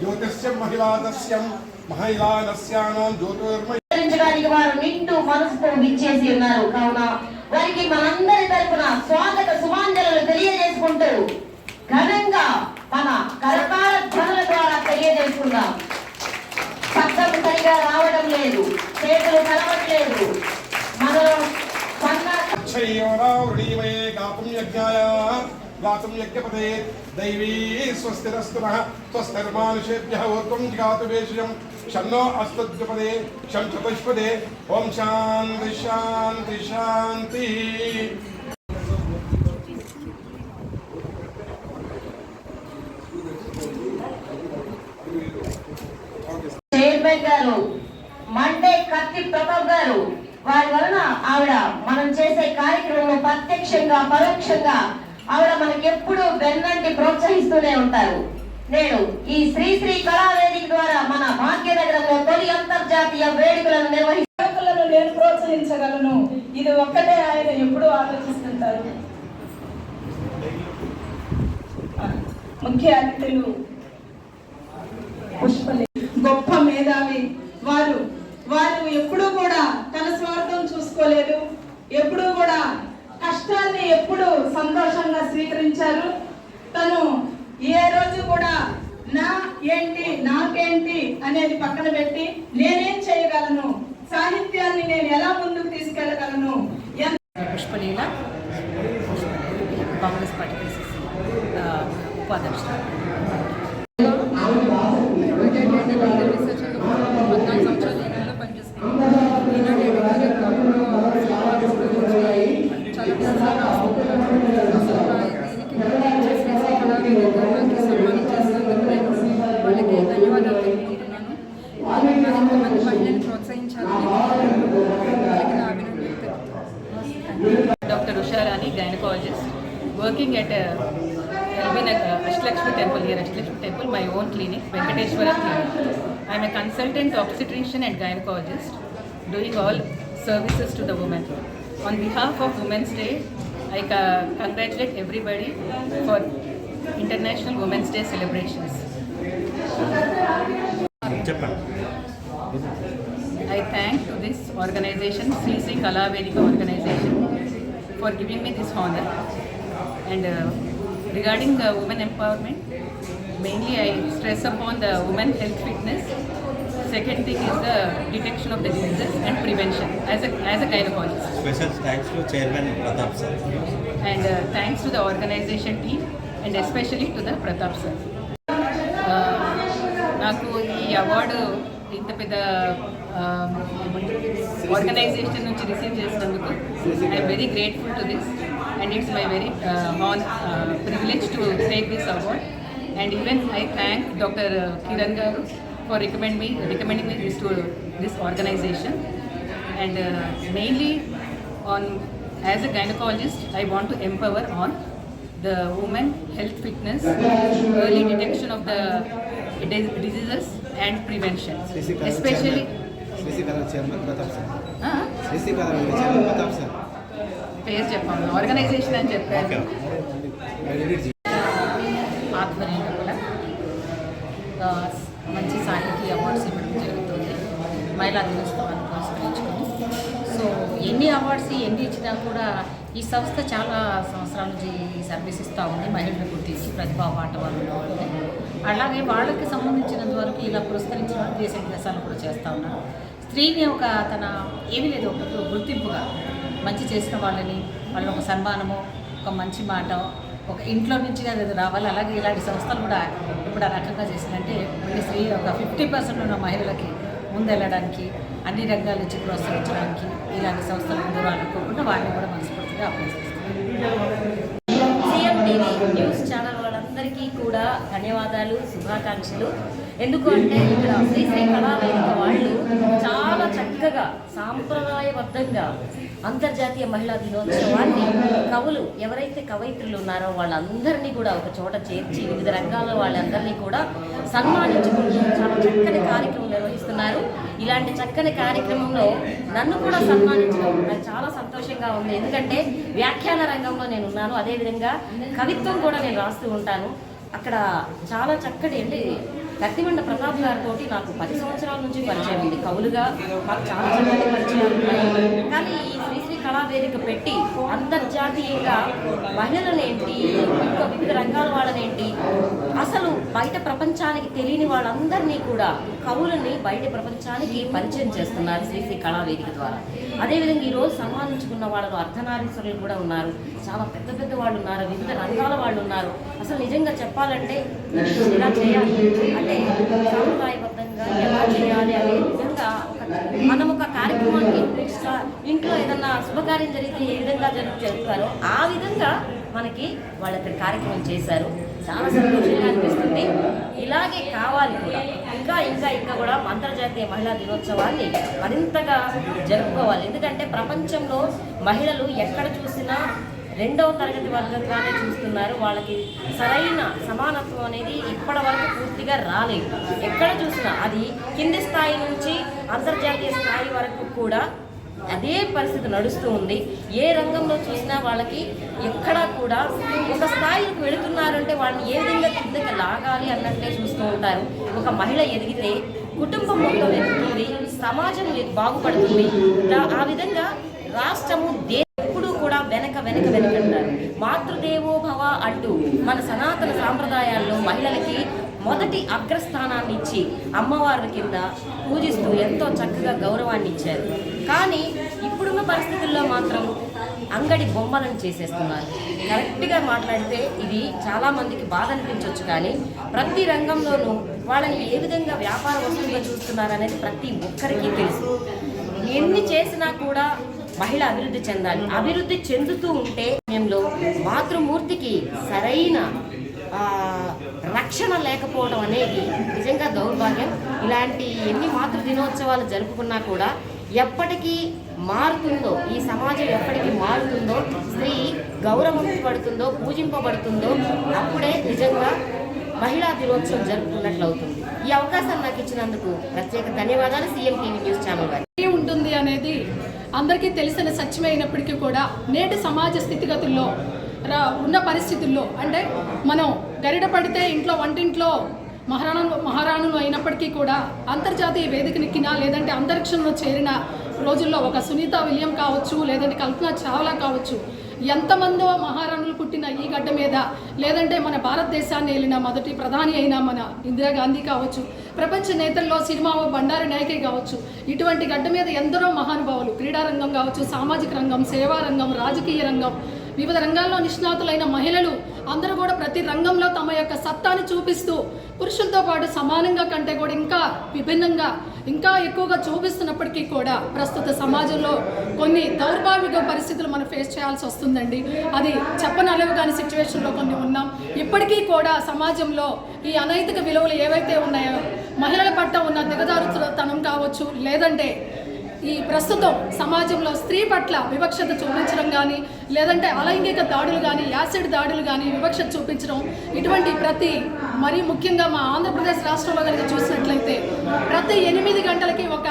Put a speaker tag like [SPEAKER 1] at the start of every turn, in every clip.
[SPEAKER 1] జ్యోతిష్యం మహిళాదస్యం మహిళాదస్యానాం
[SPEAKER 2] ఆచరించడానికి వారు నిండు మనసుతో విచ్చేసి ఉన్నారు. కావున వారికి మనందరి తరపున స్వాగత సుమాంజలు తెలియజేసుకుంటూ ఘనంగా మన కరతాళ ధ్వనుల ద్వారా తెలియజేసుకుందాం. శబ్దం సరిగా రావడం లేదు చేతులు కలవట్లేదు మనలో సన్న
[SPEAKER 1] అక్షయోరావృణీమయే గాతుం యజ్ఞాయ గాతుం యజ్ఞపదే దైవీ స్వస్తిరస్తు నః స్వస్తిర్మానుషేభ్యः ఊర్ధ్వం గాతు వేషయం షన్నో అస్తద్విపదే శం చతుష్పదే ఓం శాంతి శాంతి శాంతి
[SPEAKER 2] చైర్మన్ గారు మండే కత్తి ప్రతాప్ గారు వారి వలన ఆవిడ మనం చేసే కార్యక్రమంలో ప్రత్యక్షంగా పరోక్షంగా ఆవిడ మనకి ఎప్పుడు వెన్నంటి ప్రోత్సహిస్తూనే ఉంటారు. నేను ఈ శ్రీ శ్రీ కళావేదిక ద్వారా మన భాగ్యనగరంలో తొలి అంతర్జాతీయ వేడుకలను నిర్వహి
[SPEAKER 3] యువకులను నేను ప్రోత్సహించగలను. ఇది ఒక్కటే ఆయన ఎప్పుడూ ఆలోచిస్తుంటారు. ముఖ్య అతిథులు పుష్పలి గొప్ప మేధావి వారు. వారు ఎప్పుడూ కూడా తన స్వార్థం చూసుకోలేదు. ఎప్పుడూ కూడా స్వీకరించారు తను ఏ రోజు కూడా నా ఏంటి నాకేంటి అనేది పక్కన పెట్టి నేనేం చేయగలను? సాహిత్యాన్ని నేను ఎలా ముందుకు తీసుకెళ్ళగలను?
[SPEAKER 4] పుష్పలీల కాంగ్రెస్ పార్టీ ఉపాధ్యక్షుడు పద్నాలుగు సంవత్సరాలు ఏరియాలో పనిచేస్తున్నాను ఈనాడు ఎడిటోరియల్ చాలా దీనికి కళావేదిక నాకు సన్మానించేసినందుకు నేను వాళ్ళకి ధన్యవాదాలు తెలుపుకుంటున్నాను మరి ఇంతమంది మహిళలు ప్రోత్సహించాలని వాళ్ళకి నా gynecologist, working at uh, Elvinagar, Ashtlakshmi Temple here, Ashtlakshmi Temple, my own clinic, Venkateshwara Clinic. I am a consultant obstetrician and gynecologist, doing all services to the women. On behalf of Women's Day, I uh, congratulate everybody for International Women's Day celebrations. I thank to this organization, Sri Sri Kala Vedika organization, for giving me this honor. And uh, regarding the women empowerment, mainly I stress upon the women health fitness. Second thing is the detection of the diseases and prevention as a, as a gynecologist.
[SPEAKER 5] Special thanks to Chairman Pratap sir.
[SPEAKER 4] And uh, thanks to the organization team and especially to the Pratap sir. Uh, నాకు ఈ award ఇంత పెద్ద organisation నుంచి receive చేసినందుకు I'm very grateful to this and it's my very honour privilege to take this award and even I thank doctor Kiran garu for recommend me recommending me this to this organisation and mainly on as a gynaecologist I want to empower on the women health fitness, early detection of the dis- diseases and prevention.
[SPEAKER 5] CC Kala
[SPEAKER 4] Especially,
[SPEAKER 5] Sri Sri Kala chairman Pratap
[SPEAKER 4] sir.
[SPEAKER 5] Sri Sri Kala chairman Pratap sir.
[SPEAKER 4] పేరు చెప్పాము organisation అని చెప్పారు. ఆధ్వర్యంలో కూడా మంచి సాహితీ awards ఇవ్వడం జరుగుతుంది. మహిళా దినోత్సవాన్ని పురస్కరించుకొని సో ఎన్ని అవార్డ్స్ ఎన్ని ఇచ్చినా కూడా ఈ సంస్థ చాలా సంవత్సరాల నుంచి సర్వీస్ ఇస్తూ ఉంది. మహిళలను గుర్తించి ప్రతిభా పాట వాళ్ళు అలాగే వాళ్ళకి సంబంధించినంత వరకు ఇలా పురస్కరించిన దేశ విదేశాలు కూడా చేస్తూ ఉన్నారు. స్త్రీని ఒక తన ఏమీ లేదు ఒక గుర్తింపుగా మంచి చేసిన వాళ్ళని వాళ్ళని ఒక సన్మానము ఒక మంచి మాట ఒక ఇంట్లో నుంచి అది రావాలి. అలాగే ఇలాంటి సంస్థలు కూడా ఇప్పుడు ఆ రకంగా చేసినంటే మళ్ళీ స్త్రీ ఒక ఫిఫ్టీ పర్సెంట్ ఉన్న మహిళలకి ముందెళ్ళడానికి అన్ని రంగాల నుంచి ప్రోత్సహించడానికి ఇలాంటి సంస్థలు ముందు రానుకోకుండా వాటిని కూడా మనస్ఫూర్తిగా అప్లై
[SPEAKER 6] సీఎం న్యూస్ ఛానల్ వాళ్ళందరికీ కూడా ధన్యవాదాలు శుభాకాంక్షలు. ఎందుకు అంటే ఇక్కడ శ్రీ శ్రీ కళావేదిక వాళ్ళు చాలా చక్కగా సాంప్రదాయబద్ధంగా అంతర్జాతీయ మహిళా దినోత్సవాన్ని కవులు ఎవరైతే కవయిత్రులు ఉన్నారో వాళ్ళందరినీ కూడా ఒక చోట చేర్చి వివిధ రంగాల వాళ్ళందరినీ కూడా సన్మానించుకుంటూ చాలా చక్కని కార్యక్రమం నిర్వహిస్తున్నారు. ఇలాంటి చక్కని కార్యక్రమంలో నన్ను కూడా సన్మానించడం నాకు చాలా సంతోషంగా ఉంది. ఎందుకంటే వ్యాఖ్యాన రంగంలో నేను ఉన్నాను. అదేవిధంగా కవిత్వం కూడా నేను రాస్తూ ఉంటాను. అక్కడ చాలా చక్కటి అంటే కత్తిమండ ప్రతాప్ గారితో నాకు పది సంవత్సరాల నుంచి పరిచయం. ఉంది కవులుగా మాకు చాలా చక్కటి పరిచయాలు ఉన్నాయి. కానీ ఈ శ్రీశ్రీ కళావేదిక పెట్టి అంతర్జాతీయంగా మహిళలనేంటి ఇంకా వివిధ రంగాల వాళ్ళనేంటి అసలు బయట ప్రపంచానికి తెలియని వాళ్ళందరినీ కూడా కవులని బయట ప్రపంచానికి పరిచయం చేస్తున్నారు శ్రీశ్రీ కళావేదిక ద్వారా. అదేవిధంగా ఈరోజు సన్మానించుకున్న వాళ్ళలో అర్ధనారీశ్వరులు కూడా ఉన్నారు. చాలా పెద్ద పెద్ద వాళ్ళు ఉన్నారు. వివిధ రంగాల వాళ్ళు ఉన్నారు. అసలు నిజంగా చెప్పాలంటే ఇలా చేయాలి. అంటే సాంప్రదాయబద్ధంగా ఎలా చేయాలి అనే విధంగా మనం ఒక కార్యక్రమానికి ఇంట్లో ఏదన్నా శుభకార్యం జరిగితే ఏ విధంగా జరుపు చేస్తారో ఆ విధంగా మనకి వాళ్ళ కార్యక్రమం చేశారు. చాలా సంతోషంగా అనిపిస్తుంది. ఇలాగే కావాలి కూడా. ఇంకా ఇంకా ఇంకా కూడా అంతర్జాతీయ మహిళా దినోత్సవాన్ని మరింతగా జరుపుకోవాలి. ఎందుకంటే ప్రపంచంలో మహిళలు ఎక్కడ చూసినా రెండవ తరగతి వర్గంగానే చూస్తున్నారు. వాళ్ళకి సరైన సమానత్వం అనేది ఇప్పటి వరకు పూర్తిగా రాలేదు. ఎక్కడ చూసినా అది కింది స్థాయి నుంచి అంతర్జాతీయ స్థాయి వరకు కూడా అదే పరిస్థితి నడుస్తూ ఉంది. ఏ రంగంలో చూసినా వాళ్ళకి ఎక్కడా కూడా ఒక స్థాయికి వెళుతున్నారంటే వాళ్ళని ఏ విధంగా కిందకి లాగాలి అన్నట్టే చూస్తూ ఉంటారు. ఒక మహిళ ఎదిగితే కుటుంబం మొత్తం ఎదుగుతుంది సమాజం బాగుపడుతుంది. ఆ విధంగా రాష్ట్రము దే ఎప్పుడూ కూడా వెనక వెనక వెనక మాతృదేవోభవ మాతృదేవో భవ అంటూ మన సనాతన సాంప్రదాయాల్లో మహిళలకి మొదటి అగ్రస్థానాన్ని ఇచ్చి అమ్మవారి కింద పూజిస్తూ ఎంతో చక్కగా గౌరవాన్ని ఇచ్చారు కానీ ఇప్పుడున్న పరిస్థితుల్లో మాత్రం అంగడి బొమ్మలను చేసేస్తున్నారు. కరెక్ట్గా మాట్లాడితే ఇది చాలామందికి బాధ అనిపించవచ్చు కానీ ప్రతి రంగంలోనూ వాళ్ళని ఏ విధంగా వ్యాపార వస్తువుగా చూస్తున్నారు అనేది ప్రతి ఒక్కరికి తెలుసు. ఎన్ని చేసినా కూడా మహిళ అభివృద్ధి చెందాలి. అభివృద్ధి చెందుతూ ఉంటే సమయంలో మాతృమూర్తికి సరైన రక్షణ లేకపోవడం అనేది నిజంగా దౌర్భాగ్యం. ఇలాంటి ఎన్ని మాతృ దినోత్సవాలు జరుపుకున్నా కూడా ఎప్పటికీ మారుతుందో ఈ సమాజం ఎప్పటికీ మారుతుందో స్త్రీ గౌరవింపబడుతుందో పూజింపబడుతుందో అప్పుడే నిజంగా మహిళా దినోత్సవం జరుపుకున్నట్లు అవుతుంది ఈ అవకాశం నాకు ఇచ్చినందుకు ప్రత్యేక ధన్యవాదాలు. సీఎం టీవీ న్యూస్ ఛానల్ వారికి
[SPEAKER 7] ఉంటుంది అనేది అందరికీ తెలిసిన సత్యమైనప్పటికీ కూడా నేటి సమాజ స్థితిగతుల్లో రా ఉన్న పరిస్థితుల్లో అంటే మనం గరిట పడితే ఇంట్లో వంటింట్లో మహారాణులు మహారాణులు అయినప్పటికీ కూడా అంతర్జాతీయ వేదికనెక్కిన లేదంటే అంతరిక్షంలో చేరిన రోజుల్లో ఒక సునీత విలియం కావచ్చు లేదంటే కల్పన చావ్లా కావచ్చు ఎంతమందో మహారాణులు పుట్టిన ఈ గడ్డ మీద లేదంటే మన భారతదేశాన్ని వెళ్ళిన మొదటి ప్రధాని అయిన మన ఇందిరాగాంధీ కావచ్చు ప్రపంచ నేతల్లో సినిమా బండారి నాయకే కావచ్చు ఇటువంటి గడ్డ మీద ఎందరో మహానుభావులు క్రీడారంగం కావచ్చు సామాజిక రంగం సేవా రంగం రాజకీయ రంగం వివిధ రంగాల్లో నిష్ణాతులైన మహిళలు అందరూ కూడా ప్రతి రంగంలో తమ యొక్క సత్తాని చూపిస్తూ పురుషులతో పాటు సమానంగా కంటే కూడా ఇంకా విభిన్నంగా ఇంకా ఎక్కువగా చూపిస్తున్నప్పటికీ కూడా ప్రస్తుత సమాజంలో కొన్ని దౌర్భాగ్య పరిస్థితులు మనం ఫేస్ చేయాల్సి వస్తుందండి. అది చెప్పనలేవు కాని సిచ్యువేషన్లో కొన్ని ఉన్నాం. ఇప్పటికీ కూడా సమాజంలో ఈ అనైతిక విలువలు ఏవైతే ఉన్నాయో మహిళల పట్ల ఉన్న దిగజారుతనం కావచ్చు లేదంటే ఈ ప్రస్తుతం సమాజంలో స్త్రీ పట్ల వివక్షత చూపించడం కానీ లేదంటే అలైంగిక దాడులు కానీ యాసిడ్ దాడులు కానీ వివక్షత చూపించడం ఇటువంటి ప్రతి మరీ ముఖ్యంగా మా ఆంధ్రప్రదేశ్ రాష్ట్రంలో కనుక చూసినట్లయితే ప్రతి ఎనిమిది గంటలకి ఒక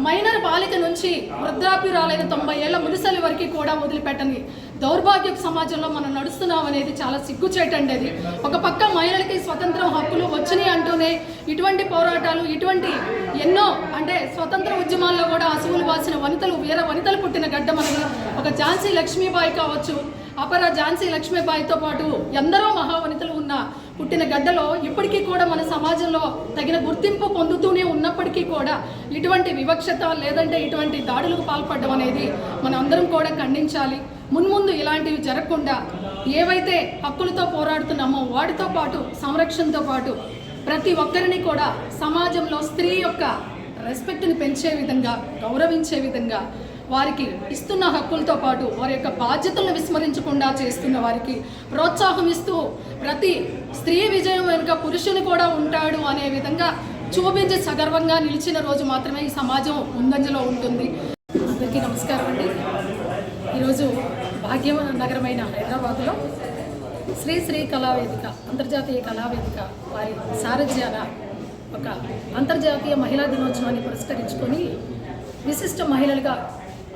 [SPEAKER 7] మైనర్ బాలిక నుంచి వృద్ధాప్యురాలైన తొంభై ఏళ్ళ మునిసలి వరకు కూడా వదిలిపెట్టని దౌర్భాగ్యపు సమాజంలో మనం నడుస్తున్నాం అనేది చాలా సిగ్గుచేటండి అది ఒక పక్క మహిళలకి స్వతంత్రం హక్కులు వచ్చినాయి అంటూనే ఇటువంటి పోరాటాలు ఇటువంటి ఎన్నో అంటే స్వతంత్ర ఉద్యమాల్లో కూడా అసువులు వాసిన వనితలు వీర వనితలు పుట్టిన గడ్డ మనది. ఒక ఝాన్సీ లక్ష్మీబాయి కావచ్చు అపర ఝాన్సీ లక్ష్మీబాయితో పాటు ఎందరో మహావనితలు ఉన్న పుట్టిన గడ్డలో ఇప్పటికీ కూడా మన సమాజంలో తగిన గుర్తింపు పొందుతూనే ఉన్నప్పటికీ కూడా ఇటువంటి వివక్షత లేదంటే ఇటువంటి దాడులకు పాల్పడడం అనేది మన అందరం కూడా ఖండించాలి. మున్ముందు ఇలాంటివి జరగకుండా ఏవైతే హక్కులతో పోరాడుతున్నామో వాటితో పాటు సంరక్షణతో పాటు ప్రతి ఒక్కరిని కూడా సమాజంలో స్త్రీ యొక్క రెస్పెక్ట్ని పెంచే విధంగా గౌరవించే విధంగా వారికి ఇస్తున్న హక్కులతో పాటు వారి యొక్క బాధ్యతలను విస్మరించకుండా చేస్తున్న వారికి ప్రోత్సాహం ఇస్తూ ప్రతి స్త్రీ విజయం వెనుక పురుషుని కూడా ఉంటాడు అనే విధంగా చూపించి సగర్వంగా నిలిచిన రోజు మాత్రమే ఈ సమాజం ముందంజలో ఉంటుంది. అందరికీ నమస్కారం అండి. ఈరోజు భాగ్యం నగరమైన హైదరాబాద్లో శ్రీ శ్రీ కళావేదిక అంతర్జాతీయ కళావేదిక వారి సారథ్యాల ఒక అంతర్జాతీయ మహిళా దినోత్సవాన్ని పురస్కరించుకొని విశిష్ట మహిళలుగా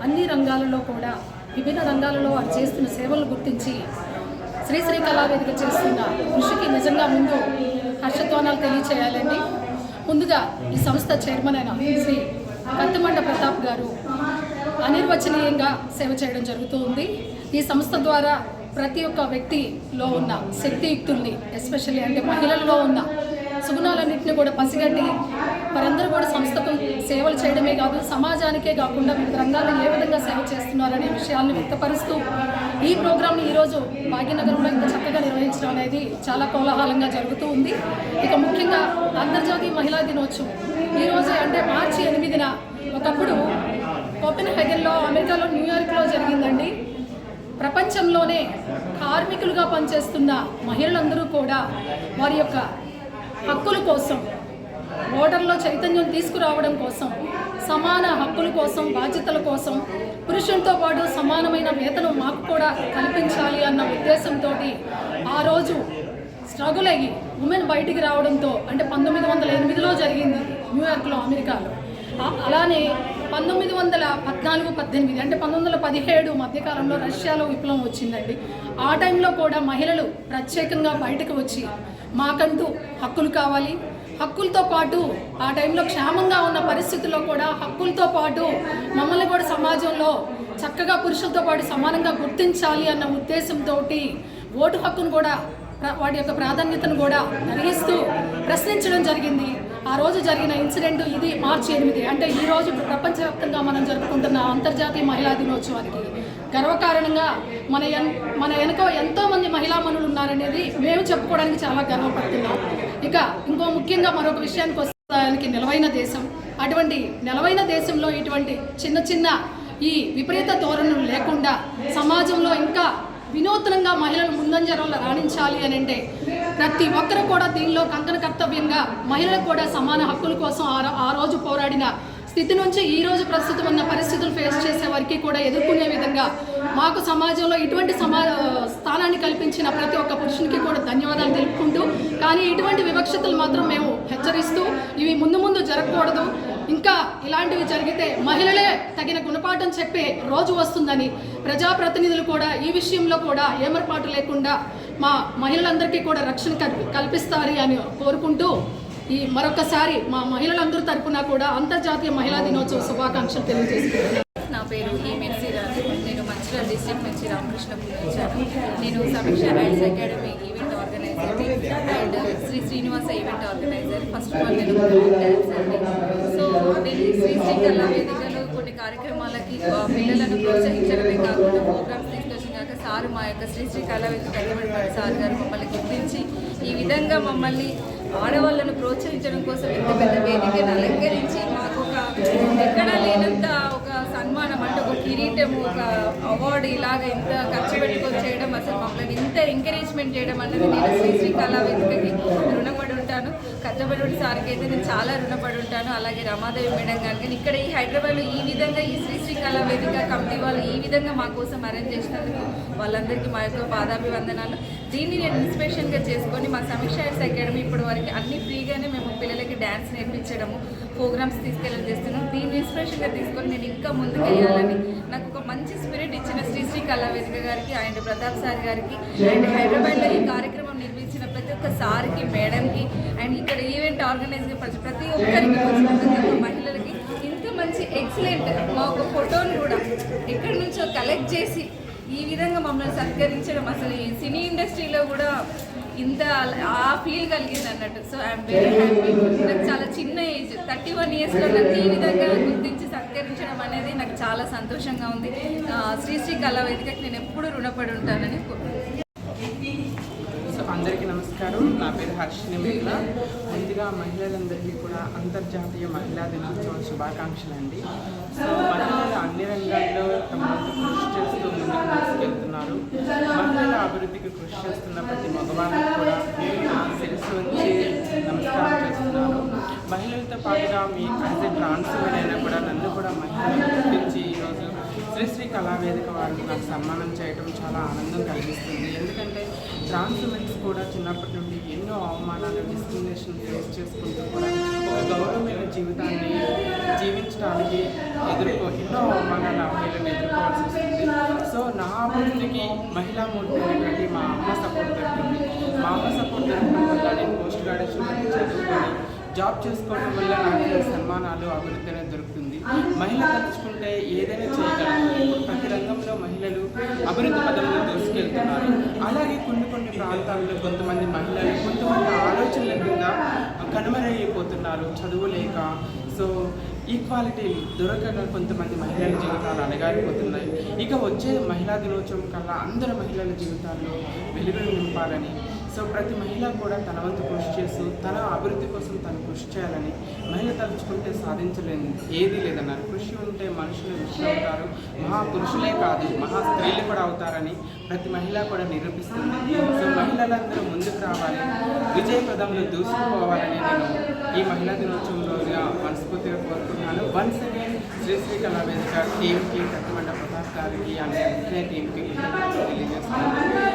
[SPEAKER 7] అన్ని రంగాలలో కూడా విభిన్న రంగాలలో వారు చేస్తున్న సేవలు గుర్తించి శ్రీ కళావేదిక చేస్తున్న కృషికి నిజంగా ముందు హర్షధ్వానాలు తెలియచేయాలండి. ముందుగా ఈ సంస్థ చైర్మన్ అయిన శ్రీ కత్తమండ ప్రతాప్ గారు అనిర్వచనీయంగా సేవ చేయడం జరుగుతూ ఉంది. ఈ సంస్థ ద్వారా ప్రతి ఒక్క వ్యక్తిలో ఉన్న శక్తియుక్తుల్ని ఎస్పెషల్లీ అంటే మహిళల్లో ఉన్న సుగుణాలన్నింటినీ కూడా పసిగట్టి వారందరూ కూడా సంస్థకు సేవలు చేయడమే కాదు సమాజానికే కాకుండా వివిధ రంగాల్లో ఏ విధంగా సేవ చేస్తున్నారనే విషయాలను వ్యక్తపరుస్తూ ఈ ప్రోగ్రామ్ని ఈరోజు భాగ్యనగరంలో ఇంత చక్కగా నిర్వహించడం అనేది చాలా కోలాహలంగా జరుగుతూ ఉంది. ఇక ముఖ్యంగా అంతర్జాతీయ మహిళా దినోత్సవం. ఈరోజు అంటే మార్చి ఎనిమిదిన ఒకప్పుడు కోపెన్ హెగన్లో అమెరికాలో న్యూయార్క్లో జరిగిందండి. ప్రపంచంలోనే కార్మికులుగా పనిచేస్తున్న మహిళలందరూ కూడా వారి యొక్క హక్కుల కోసం ఓటర్లో చైతన్యం తీసుకురావడం కోసం సమాన హక్కుల కోసం బాధ్యతల కోసం పురుషులతో పాటు సమానమైన వేతనం మాకు కూడా కల్పించాలి అన్న ఉద్దేశంతో ఆ రోజు స్ట్రగుల్ అయ్యి ఉమెన్ బయటికి రావడంతో అంటే పంతొమ్మిది వందల ఎనిమిదిలో జరిగింది న్యూయార్క్లో అమెరికాలో. అలానే పంతొమ్మిది వందల పద్నాలుగు పద్దెనిమిది అంటే పంతొమ్మిది వందల పదిహేడు మధ్యకాలంలో రష్యాలో విప్లవం వచ్చిందండి. ఆ టైంలో కూడా మహిళలు ప్రత్యేకంగా బయటకు వచ్చి మాకంటూ హక్కులు కావాలి. హక్కులతో పాటు ఆ టైంలో క్షేమంగా ఉన్న పరిస్థితుల్లో కూడా హక్కులతో పాటు మమ్మల్ని కూడా సమాజంలో చక్కగా పురుషులతో పాటు సమానంగా గుర్తించాలి అన్న ఉద్దేశంతో ఓటు హక్కును కూడా వాటి యొక్క ప్రాధాన్యతను కూడా కలిగిస్తూ ప్రశ్నించడం జరిగింది. ఆ రోజు జరిగిన ఇన్సిడెంట్ ఇది మార్చి ఎనిమిది. అంటే ఈ రోజు ప్రపంచవ్యాప్తంగా మనం జరుపుకుంటున్న అంతర్జాతీయ మహిళా దినోత్సవానికి గర్వకారణంగా మన ఎన్ మన వెనుక ఎంతో మంది మహిళా మనులు ఉన్నారనేది మేము చెప్పుకోవడానికి చాలా గర్వపడుతున్నాం. ఇక ఇంకో ముఖ్యంగా మరొక విషయానికి వస్తానికి నిలవైన దేశం. అటువంటి నిలవైన దేశంలో ఇటువంటి చిన్న చిన్న ఈ విపరీత ధోరణులు లేకుండా సమాజంలో ఇంకా వినూత్నంగా మహిళలు ముందంజరంలో రాణించాలి అని అంటే ప్రతి ఒక్కరు కూడా దీనిలో కంకణ కర్తవ్యంగా మహిళలు కూడా సమాన హక్కుల కోసం ఆ రోజు పోరాడిన స్థితి నుంచి ఈ రోజు ప్రస్తుతం ఉన్న పరిస్థితులు ఫేస్ చేసే వారికి కూడా ఎదుర్కొనే విధంగా మాకు సమాజంలో ఇటువంటి సమా స్థానాన్ని కల్పించిన ప్రతి ఒక్క పురుషునికి కూడా ధన్యవాదాలు తెలుపుకుంటూ కానీ ఇటువంటి వివక్షతలు మాత్రం మేము హెచ్చరిస్తూ ఇవి ముందు ముందు జరగకూడదు. ఇంకా ఇలాంటివి జరిగితే మహిళలే తగిన గుణపాఠం చెప్పే రోజు వస్తుందని ప్రజాప్రతినిధులు కూడా ఈ విషయంలో కూడా ఏమర్పాటు లేకుండా మా మహిళలందరికీ కూడా రక్షణ కల్పి కల్పిస్తారని అని కోరుకుంటూ ఈ మరొకసారి మా మహిళలందరి తరపున కూడా అంతర్జాతీయ మహిళా దినోత్సవ శుభాకాంక్షలు తెలియజేస్తున్నాను
[SPEAKER 8] నా పేరు ఈ రాజు. నేను మంచిర్యాల డిస్ట్రిక్ట్ నుంచి రామకృష్ణపూర్ వచ్చాను నేను Sameeksha హైల్స్ academy event organiser and Sri Srinivasa event organiser first of all నేను డాన్స్ కళా వేదికలో కొన్ని కార్యక్రమాలకి పిల్లలను ప్రోత్సహించడమే కాకుండా ప్రోగ్రామ్స్ తీసుకొచ్చిన కాక సార్ మా యొక్క శ్రీశ్రీ శ్రీ కళా వేదిక సార్ గారు మమ్మల్ని గుర్తించి ఈ విధంగా మమ్మల్ని ఆడవాళ్ళను ప్రోత్సహించడం కోసం ఇంత పెద్ద వేదికను అలంకరించి మాకు ఒక ఎక్కడా లేనంత ఒక సన్మానం అంటే ఒక కిరీటం ఒక అవార్డు ఇలాగ ఇంత ఖర్చు పెట్టుకొని చేయడం అసలు మమ్మల్ని ఇంత ఎంకరేజ్మెంట్ చేయడం అన్నది నేను శ్రీశ్రీ కళా వేదికకి రుణపడి ఉంటాను. కచ్చబడి సార్కి అయితే నేను చాలా రుణపడి ఉంటాను. అలాగే రమాదేవి మేడం గారికి. ఇక్కడ ఈ హైదరాబాద్లో ఈ విధంగా ఈ శ్రీశ్రీ కళా వేదిక కమిటీ వాళ్ళు ఈ విధంగా మా కోసం అరేంజ్ చేసినందుకు వాళ్ళందరికీ మా యొక్క పాదాభివందనాలు. దీన్ని నేను ఇన్స్పిరేషన్గా చేసుకొని మా సమీక్ష హైట్స్ అకాడమీ ఇప్పటి వరకు అన్ని ఫ్రీగానే మేము పిల్లలకి డ్యాన్స్ నేర్పించడము ప్రోగ్రామ్స్ తీసుకెళ్ళడం చేస్తున్నాం. దీన్ని ఇన్స్పిరేషన్గా తీసుకొని నేను ఇంకా ముందుకెళ్ళాలని నాకు ఒక మంచి స్పిరిట్ ఇచ్చిన శ్రీశ్రీ కళా వేదిక గారికి అండ్ ప్రతాప్ సార్ గారికి అండ్ హైదరాబాద్లో ఈ కార్యక్రమం నిర్మించిన ఒక్క సార్కి మేడంకి అండ్ ఇక్కడ ఈవెంట్ ఆర్గనైజ్ ప్రతి ఒక్కరికి ప్రతి ఒక్క మహిళలకి ఇంత మంచి ఎక్సలెంట్ మా ఒక ఫోటోని కూడా ఎక్కడి నుంచో కలెక్ట్ చేసి ఈ విధంగా మమ్మల్ని సత్కరించడం అసలు ఈ సినీ ఇండస్ట్రీలో కూడా ఇంత ఆ ఫీల్ కలిగింది అన్నట్టు. So I'm very happy. నాకు చాలా చిన్న ఏజ్ థర్టీ వన్ ఇయర్స్లో నన్ను ఈ విధంగా గుర్తించి సత్కరించడం అనేది నాకు చాలా సంతోషంగా ఉంది. శ్రీశ్రీ కళా వేదికకి నేను ఎప్పుడూ రుణపడి ఉంటానని కోరుకుంటున్నాను
[SPEAKER 9] సో అందరికీ నమస్కారం నా పేరు హర్షిని మిత్ర ముందుగా మహిళలందరికీ కూడా అంతర్జాతీయ మహిళా దినోత్సవం శుభాకాంక్షలు అండి సో మహిళలు అన్ని రంగాల్లో తమ కృషి చేస్తూ ముందుకు తీసుకెళ్తున్నారు మహిళల అభివృద్ధికి కృషి చేస్తున్న ప్రతి మగవాళ్ళకి కూడా తెలిసి వచ్చి నమస్కారం చేస్తున్నాను. మహిళలతో పాటుగా మీ యాజ్ ట్రాన్స్ఫర్ ట్రాన్స్ అయినా కూడా నన్ను కూడా మహిళలు గుర్తించి ఈరోజు శ్రీ కళావేదిక వారికి నాకు సన్మానం చేయడం చాలా ఆనందం కలిగిస్తుంది. ఎందుకంటే ట్రాన్స్ ఉమెన్స్ కూడా చిన్నప్పటి నుండి ఎన్నో అవమానాలు డిస్క్రిమినేషన్ ఫేస్ చేసుకుంటూ కూడా ఒక గౌరవమైన జీవితాన్ని జీవించడానికి ఎదుర్కో ఎన్నో అవమానాల మహిళలను ఎదుర్కోవాల్సి వస్తుంది. సో నా అభివృద్ధికి మహిళా మూర్తి అనేటువంటి మా అమ్మ సపోర్ట్ దొరికింది. మా అమ్మ సపోర్ట్ దొరకడం వల్ల నేను పోస్ట్ గ్రాడ్యుయేషన్ చదువుకొని జాబ్ చేసుకోవడం వల్ల నాకు సన్మానాలు అభివృద్ధి అనేది దొరుకుతుంది. మహిళ తలుచుకుంటే ఏదైనా చేయగలరు. ప్రతి రంగంలో మహిళలు అభివృద్ధి పదంలో దూసుకెళ్తున్నారు. అలాగే కొన్ని కొన్ని ప్రాంతాల్లో కొంతమంది మహిళలు కొంతమంది ఆలోచనల కింద కనుమరైపోతున్నారు చదువు లేక. సో ఈక్వాలిటీ దొరకక కొంతమంది మహిళల జీవితాలు అణగారిపోతున్నాయి. ఇక వచ్చే మహిళా దినోత్సవం కల్లా అందరు మహిళల జీవితాల్లో వెలుగులు నింపాలని సో ప్రతి మహిళ కూడా తన వంతు కృషి చేస్తూ తన అభివృద్ధి కోసం తను కృషి చేయాలని మహిళ తలుచుకుంటే సాధించలేని ఏది లేదన్నారు. కృషి ఉంటే మనుషులు విషయం అవుతారు మహా పురుషులే కాదు మహా స్త్రీలు కూడా అవుతారని ప్రతి మహిళ కూడా నిరూపిస్తుంది. సో మహిళలందరూ ముందుకు రావాలి విజయపదంలో దూసుకుపోవాలని నేను ఈ మహిళా దినోత్సవంలో మనస్ఫూర్తిగా కోరుకుంటున్నాను. వన్స్ అగైన్ శ్రీ శ్రీకళ టీంకి కట్టమండ ప్రతాప్ గారికి అండ్ ఎంటనే టీంకి తెలియజేస్తున్నాను.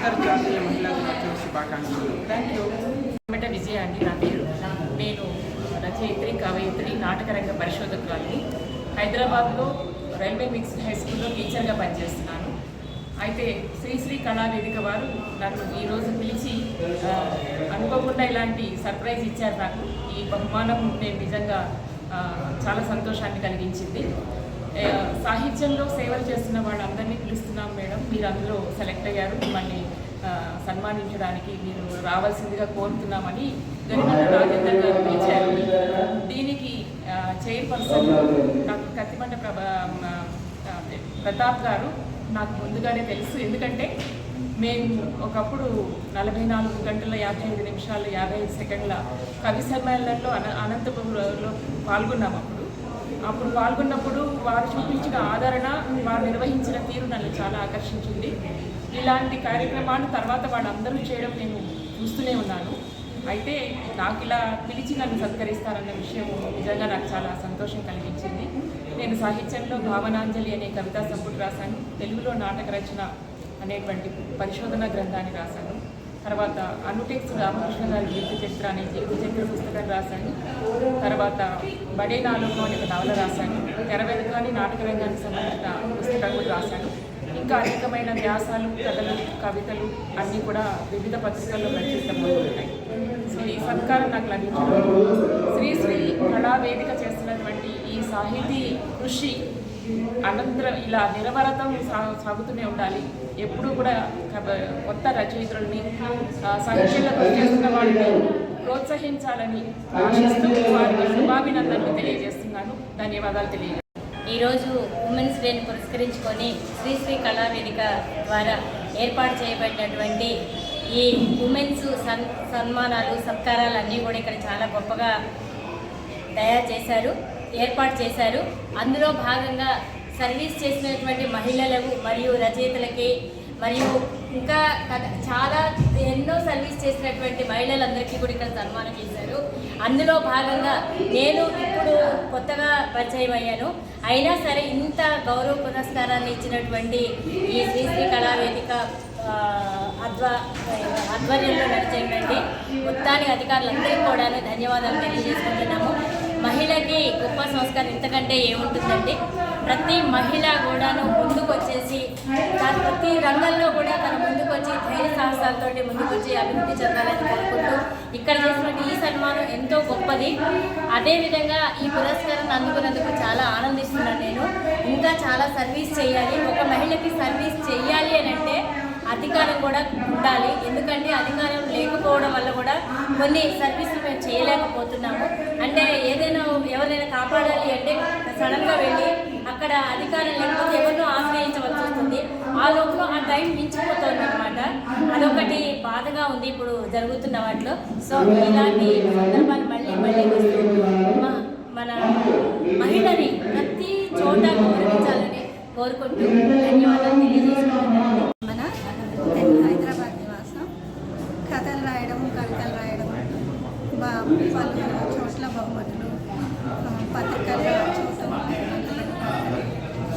[SPEAKER 9] అంతర్జాతీయ మహిళా దినోత్సవ శుభాకాంక్షలు. థ్యాంక్ యూ
[SPEAKER 10] వెంట విజయ అండి నా పేరు. నేను రచయిత్రి కవయిత్రి నాటకరంగ పరిశోధకురాలిని. హైదరాబాద్లో రైల్వే మిక్స్డ్ హై స్కూల్లో టీచర్గా పనిచేస్తున్నాను. అయితే శ్రీశ్రీ కళావేదిక వారు నన్ను ఈరోజు పిలిచి అనుకోకుండా ఇలాంటి సర్ప్రైజ్ ఇచ్చారు నాకు. ఈ బహుమానం నేను నిజంగా చాలా సంతోషాన్ని కలిగించింది. సాహిత్యంలో సేవలు చేస్తున్న వాళ్ళందరినీ పిలుస్తున్నాం మేడం. మీరు అందులో సెలెక్ట్ అయ్యారు. మిమ్మల్ని సన్మానించడానికి మీరు రావాల్సిందిగా కోరుతున్నామని గరిమల్ల రాజేందర్ గారు పిలిచారు. దీనికి చైర్పర్సన్ డాక్టర్ కత్తిమంట ప్రతాప్ గారు నాకు ముందుగానే తెలుసు. ఎందుకంటే మేము ఒకప్పుడు నలభై నాలుగు గంటల యాభై ఐదు నిమిషాలు యాభై ఐదు సెకండ్ల కవి సమ్మేళనంలో అన అనంతపురంలో పాల్గొన్నాము అప్పుడు. అప్పుడు పాల్గొన్నప్పుడు వారు చూపించిన ఆదరణ వారు నిర్వహించిన తీరు నన్ను చాలా ఆకర్షించింది. ఇలాంటి కార్యక్రమాలు తర్వాత వాళ్ళందరూ చేయడం నేను చూస్తూనే ఉన్నాను. అయితే నాకు ఇలా పిలిచి నన్ను సత్కరిస్తారన్న విషయం నిజంగా నాకు చాలా సంతోషం కలిగించింది. నేను సాహిత్యంలో భావనాంజలి అనే కవితా సంపుటి రాశాను. తెలుగులో నాటక రచన అనేటువంటి పరిశోధన గ్రంథాన్ని రాశాను. తర్వాత అనుటెక్స్ రామకృష్ణ గారి జీవిత చరిత్ర అనే జీవిత చరిత్ర పుస్తకం రాశాను. తర్వాత బడే నాలుగు అనే ఒక నవల రాశాను. తెర వెనుక అని నాటక రంగానికి సంబంధించిన పుస్తకం కూడా రాశాను. ఇంకా అనేకమైన వ్యాసాలు కథలు కవితలు అన్నీ కూడా వివిధ పత్రికల్లో ప్రచురితమవుతున్నాయి. సో ఈ సత్కారం నాకు లభించడం శ్రీశ్రీ కళా వేదిక చేస్తున్నటువంటి ఈ సాహితీ కృషి అనంతరం ఇలా నిరవరతం సాగుతూనే ఉండాలి. ఎప్పుడూ కూడా కబ- కొత్త రచయిత్రుల్ని సాహిత్యంలో కృషి చేస్తున్న వాళ్ళని ప్రోత్సహించాలని ఆశిస్తూ వారికి శుభాభినందనలు తెలియజేస్తున్నాను. ధన్యవాదాలు తెలియజేస్తున్నాను.
[SPEAKER 11] ఈరోజు ఉమెన్స్ డేని పురస్కరించుకొని శ్రీశ్రీ కళావేదిక ద్వారా ఏర్పాటు చేయబడినటువంటి ఈ ఉమెన్స్ సన్ సన్మానాలు సత్కారాలు అన్నీ కూడా ఇక్కడ చాలా గొప్పగా తయారు చేశారు ఏర్పాటు చేశారు. అందులో భాగంగా సర్వీస్ చేసినటువంటి మహిళలకు మరియు రచయితలకి మరియు ఇంకా చాలా ఎన్నో సర్వీస్ చేసినటువంటి మహిళలందరికీ కూడా ఇక్కడ సన్మానం చేశారు. అందులో భాగంగా నేను ఇప్పుడు కొత్తగా పరిచయం అయ్యాను. అయినా సరే ఇంత గౌరవ పురస్కారాన్ని ఇచ్చినటువంటి ఈ శ్రీశ్రీ కళావేదిక అధ్వ ఆధ్వర్యంలో నడిచేటువంటి మొత్తానికి అధికారులందరికీ కూడా ధన్యవాదాలు తెలియజేసుకుంటున్నాము. మహిళకి గొప్ప సంస్కారం ఇంతకంటే ఏముంటుందండి? ప్రతి మహిళ కూడాను ముందుకొచ్చేసి ప్రతి రంగంలో కూడా తన ముందుకొచ్చి ధైర్య సాహసాలతో ముందుకొచ్చి అభివృద్ధి చెందాలని కోరుకుంటూ ఇక్కడ చేసినటువంటి ఈ సన్మానం ఎంతో గొప్పది. అదేవిధంగా ఈ పురస్కారాన్ని అందుకున్నందుకు చాలా ఆనందిస్తున్నాను నేను. ఇంకా చాలా సర్వీస్ చేయాలి. ఒక మహిళకి సర్వీస్ చేయాలి అని అంటే అధికారం కూడా ఉండాలి. ఎందుకంటే అధికారం లేకపోవడం వల్ల కూడా కొన్ని సర్వీసులు మేము చేయలేకపోతున్నాము. అంటే ఏదైనా ఎవరైనా కాపాడాలి అంటే సడన్గా వెళ్ళి అక్కడ అధికారం లేకపోతే ఎవరినో ఆశ్రయించవలసి వస్తుంది. ఆ లోపల ఆ టైం మించిపోతుంది అనమాట అదొకటి బాధగా ఉంది ఇప్పుడు జరుగుతున్న వాటిలో. సో ఇలాంటి సందర్భాలు మళ్ళీ మళ్ళీ వస్తూ మన మహిళని ప్రతి చోట గౌరవించాలని కోరుకుంటూ ధన్యవాదాలు తెలియజేసుకుంటున్నాను.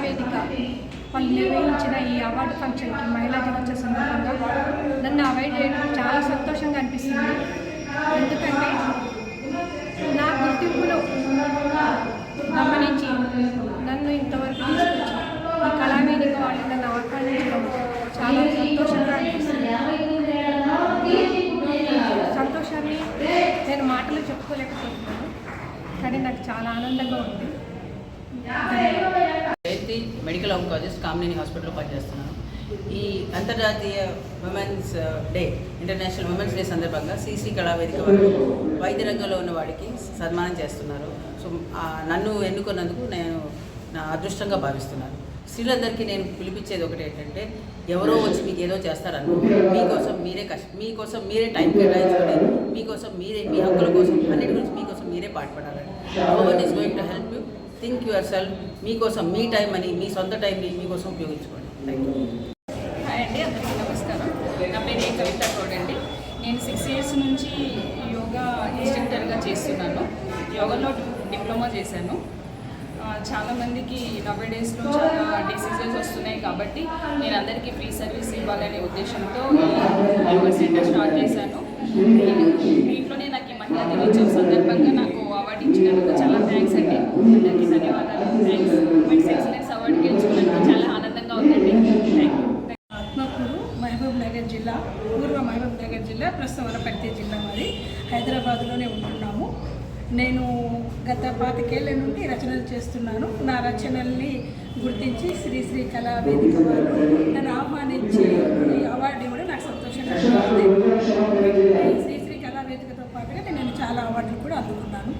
[SPEAKER 12] కళావేదిక వాళ్ళు నిర్వహించిన ఈ అవార్డు ఫంక్షన్కి మహిళా దినోత్సవ సందర్భంగా నన్ను అవాయిడ్ చేయడం చాలా సంతోషంగా అనిపిస్తుంది. ఎందుకంటే నా గుర్తింపులో గమనించి నన్ను ఇంతవరకు తీసుకొచ్చి ఈ కళావేదిక వాళ్ళు నన్ను ఆహ్వానించడం చాలా సంతోషంగా అనిపిస్తుంది. సంతోషాన్ని నేను మాటలు చెప్పుకోలేకపోతున్నాను కానీ నాకు చాలా ఆనందంగా ఉంది.
[SPEAKER 13] శక్తి మెడికల్ ఆంకాలజిస్ట్ కామినేని హాస్పిటల్లో పనిచేస్తున్నాను. ఈ అంతర్జాతీయ women's day international women's day సందర్భంగా సిసి కళావేదిక వారు వైద్య రంగంలో ఉన్న వాడికి సన్మానం చేస్తున్నారు. సో నన్ను ఎన్నుకున్నందుకు నేను నా అదృష్టంగా భావిస్తున్నాను. స్త్రీలందరికీ నేను పిలిపించేది ఒకటి ఏంటంటే ఎవరో వచ్చి మీకు ఏదో చేస్తారనుకో మీకోసం మీరే కష్ట మీకోసం మీరే టైం కేటాయించుకోండి మీకోసం మీరే మీ హక్కుల కోసం అన్నిటి గురించి మీకోసం మీరే పాటుపడాలని no is going to help you think yourself మీకోసం మీ టైం అని మీ సొంత టైంని మీకోసం ఉపయోగించుకోండి. థ్యాంక్ యూ
[SPEAKER 8] హాయ్ అండి అందరికీ నమస్కారం. నా పేరు ఏ కవిత గౌడ్ అండి. నేను సిక్స్ ఇయర్స్ నుంచి యోగా ఇన్స్ట్రక్టర్గా చేస్తున్నాను. యోగాలో డిప్లొమా చేశాను. చాలామందికి నవ్వే డేస్లో చాలా డిసీజెస్ వస్తున్నాయి కాబట్టి నేను అందరికీ ఫ్రీ సర్వీస్ ఇవ్వాలనే ఉద్దేశంతో యోగా సెంటర్ స్టార్ట్ చేశాను. దీంట్లోనే నాకు ఈ మహిళా దినోత్సవం సందర్భంగా నాకు అవార్డు ఇచ్చినందుకు చాలా థ్యాంక్స్ అండి. అందరికీ ధన్యవాదాలు. థ్యాంక్స్ ఉమెన్స్ ఎక్సలెన్స్ అవార్డు గెలుచుకున్నందుకు చాలా ఆనందంగా ఉందండి. థ్యాంక్ యూ
[SPEAKER 12] ఆత్మకూరు మహబూబ్ నగర్ జిల్లా పూర్వ మహబూబ్ నగర్ జిల్లా ప్రస్తుతం వనపర్తి జిల్లా మాది. హైదరాబాద్లోనే ఉంటున్నాము. నేను గత పాతికేళ్ళ నుండి రచనలు చేస్తున్నాను. నా రచనల్ని గుర్తించి శ్రీ శ్రీ కళా వేదిక వారు నన్ను ఆహ్వానించి ఈ అవార్డు ఇవ్వడం నాకు సంతోషంగా ఉంది శ్రీ శ్రీ కళా వేదికతో పాటుగా నేను చాలా అవార్డులు కూడా అందుకున్నాను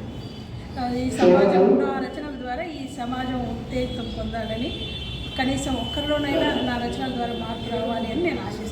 [SPEAKER 12] ఆ, ఈ సమాజం రచనల ద్వారా ఈ సమాజం ఉత్తేజం పొందాలని కనీసం ఒక్కరిలోనైనా నా రచనల ద్వారా మార్పు రావాలి అని నేను ఆశిస్తున్నాను.